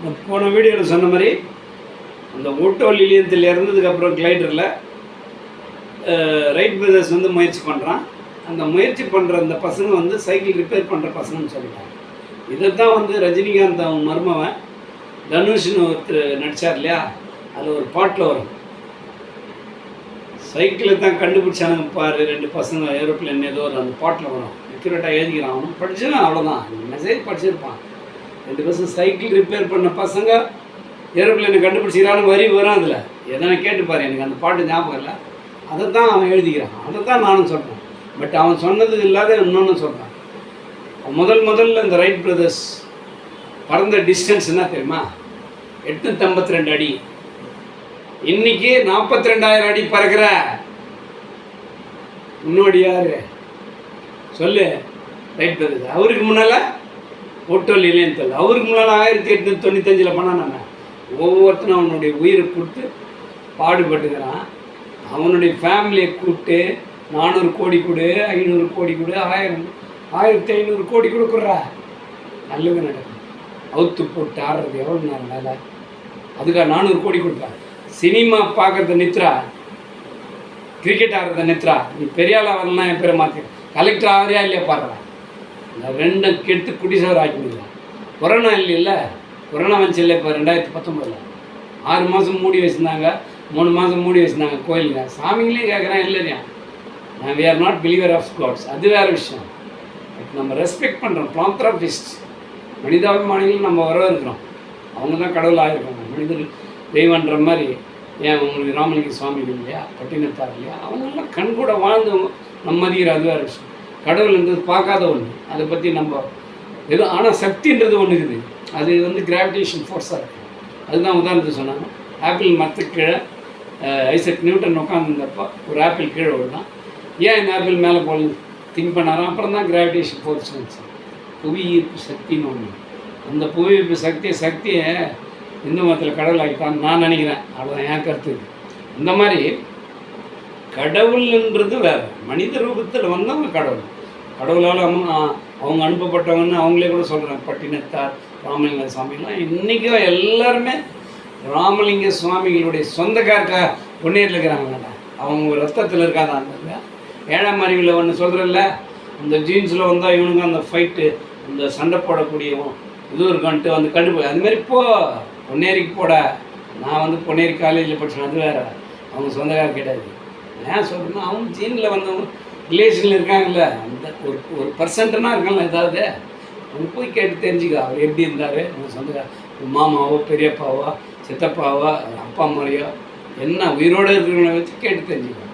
இந்த போன வீடியோவில் சொன்ன மாதிரி அந்த ஓட்டோ லிலியத்தில் இறந்ததுக்கப்புறம் கிளைடரில் ரைட் பிரதர்ஸ் வந்து முயற்சி பண்ணுறான் அந்த முயற்சி பண்ணுற அந்த பசங்க வந்து சைக்கிள் ரிப்பேர் பண்ணுற பசங்கன்னு சொல்லிட்டாங்க. இதை தான் வந்து ரஜினிகாந்த் அவன் மருமவன் தனுஷ்னு ஒருத்தர் நடித்தார் இல்லையா? அதில் ஒரு பாட்டில் வரும். சைக்கிளை தான் கண்டுபிடிச்சானுங்க பாரு ரெண்டு பசங்க ஏரோப்ளேன் ஏதோ ஒரு அந்த பாட்டில் வரும். அக்யூரேட்டாக எழுதிக்கிறான். அவனும் படிச்சுன்னா அவ்வளோதான் மெசேஜ் படிச்சிருப்பான். ரெண்டு பசங்க சைக்கிள் ரிப்பேர் பண்ண பசங்க ஏரோப்ளைனை கண்டுபிடிச்சிக்கிறான்னு வரி வரும் அதில் எதனா கேட்டு பாரு எனக்கு அந்த பாட்டு ஞாபகம் இல்லை அதை தான் அவன் எழுதிக்கிறான். அதை தான் நானும் சொல்கிறேன் பட் அவன் சொன்னது இல்லாத இன்னொன்று சொல்கிறான் முதல் முதல்ல இந்த ரைட் பிரதர்ஸ் பறந்த டிஸ்டன்ஸ் என்ன தெரியுமா? எட்நூற்றி ஐம்பத்தி ரெண்டு அடி. இன்னைக்கு நாற்பத்தி ரெண்டாயிரம் அடி பறக்கிற. முன்னோடி யாரு? சொல்லு. ரைட் பிரதர்ஸ் அவருக்கு முன்னால் ஓட்டோல் இல்லைன்னு தெரியல. அவருக்கு முன்னால் ஆயிரத்தி எட்நூற்றி தொண்ணூத்தஞ்சில் பண்ணான் ஒவ்வொருத்தனும் அவனுடைய உயிரை கொடுத்து பாடுபட்டுக்கிறான். அவனுடைய ஃபேமிலியை கூப்பிட்டு நானூறு கோடி கொடு ஐநூறு கோடி கொடு ஆயிரம் ஆயிரத்தி ஐநூறு கோடி கொடுக்குறா. நல்லது நடக்கும் அவுத்து போட்டு ஆடுறது எவ்வளோ நேரம் வேலை? அதுக்காக நானூறு கோடி கொடுப்பா சினிமா பார்க்குறத நித்ரா கிரிக்கெட் ஆடுறத நித்ரா நீ பெரிய ஆளாக வரலாம் என் பேரை மாற்றி கலெக்டர் ஆகிறியா இல்லையா பாடுறேன் இந்த ரெண்டும் கெட்டு குடிசவர் ஆக்கிடுங்க கொரோனா இல்லைல்ல? கொரோனா வந்துச்சு இல்லை இப்போ ரெண்டாயிரத்தி பத்தொம்பதில். ஆறு மாதம் மூடி வச்சுருந்தாங்க மூணு மாதம் மூடி வச்சுருந்தாங்க கோயிலுங்க சாமிங்களையும் கேட்குறேன் இல்லையா நான் we are not believer of gods அது வேறு விஷயம். பட் நம்ம ரெஸ்பெக்ட் பண்ணுறோம் பிளாந்த்ராபிஸ்ட் மனிதாபிமானிகள் நம்ம வரவேற்கிறோம். அவங்க தான் கடவுள் ஆகிருக்காங்க மனிதர் தெய்வன்ற மாதிரி ஏன் உங்களுக்கு ராமலிங்க சுவாமிகள் இல்லையா? பட்டினத்தார் இல்லையா? அவங்கெல்லாம் கண் கூட வாழ்ந்தவங்க நம்ம மதிக்கிற அது வேறு விஷயம். கடவுள்ன்றது பார்க்காத ஒன்று அதை பற்றி நம்ம எதுவும் ஆனால் சக்தின்றது ஒன்று இருக்குது. அது வந்து கிராவிடேஷன் ஃபோர்ஸாக இருக்குது அதுதான் உதாரணத்துக்கு சொன்னாங்க. ஆப்பிள் மரத்துக்கு கீழே ஐசக் நியூட்டன் உட்காந்துருந்தப்போ ஒரு ஆப்பிள் கீழே விழுதான் ஏன் இந்த ஆப்பிள் மேலே போல திங்க் பண்ணாரோ? அப்புறம் தான் கிராவிடேஷன் ஃபோர்ஸ் வந்துச்சு. புவி ஈர்ப்பு சக்தின்னு ஒன்று அந்த புவி ஈர்ப்பு சக்தியை சக்தியை இந்து மதத்தில் கடவுள் ஆகிட்டான்னு நான் நினைக்கிறேன். அவ்வளோதான் என் கருத்து இது. அந்த மாதிரி கடவுள்ன்றது வேறு. மனித ரூபத்தில் வந்தவங்க கடவுள். கடவுளால் அவங்க அவங்க அனுப்பப்பட்டவங்கன்னு அவங்களே கூட சொல்கிறாங்க பட்டினத்தார் ராமலிங்க சுவாமிலாம் இன்றைக்கும் எல்லாருமே ராமலிங்க சுவாமிகளுடைய சொந்தக்காருக்கா பொன்னேரில் இருக்கிறாங்கடா. அவங்க ரத்தத்தில் இருக்காதாங்க ஏழாம் அறிவில் ஒன்று சொல்கிறல்ல அந்த ஜீன்ஸில் வந்தால் இவனுங்க அந்த ஃபைட்டு இந்த சண்டை போடக்கூடியவும் இது இருக்கான்ட்டு வந்து கண்டுபோ அது மாதிரி போ பொன்னேரிக்கு போட. நான் வந்து பொன்னேரி காலேஜில் படிச்சேன் அது வேறு. அவங்க சொந்தக்கார கிடையாது. ஏன் சொல்கிறேன்னா அவங்க ஜீனில் வந்தவங்க ரிலேஷனில் இருக்காங்கல்ல. அந்த ஒரு ஒரு பர்சன்ட்னா இருக்காங்களா ஏதாவது. அவங்க போய் கேட்டு தெரிஞ்சுக்க அவர் எப்படி இருந்தார்? உங்கள் சொந்தக்கார மாமாவோ பெரியப்பாவோ சித்தப்பாவோ அப்பா அம்மாவையோ என்ன உயிரோடு இருக்கிறவங்களை வச்சு கேட்டு தெரிஞ்சுக்க.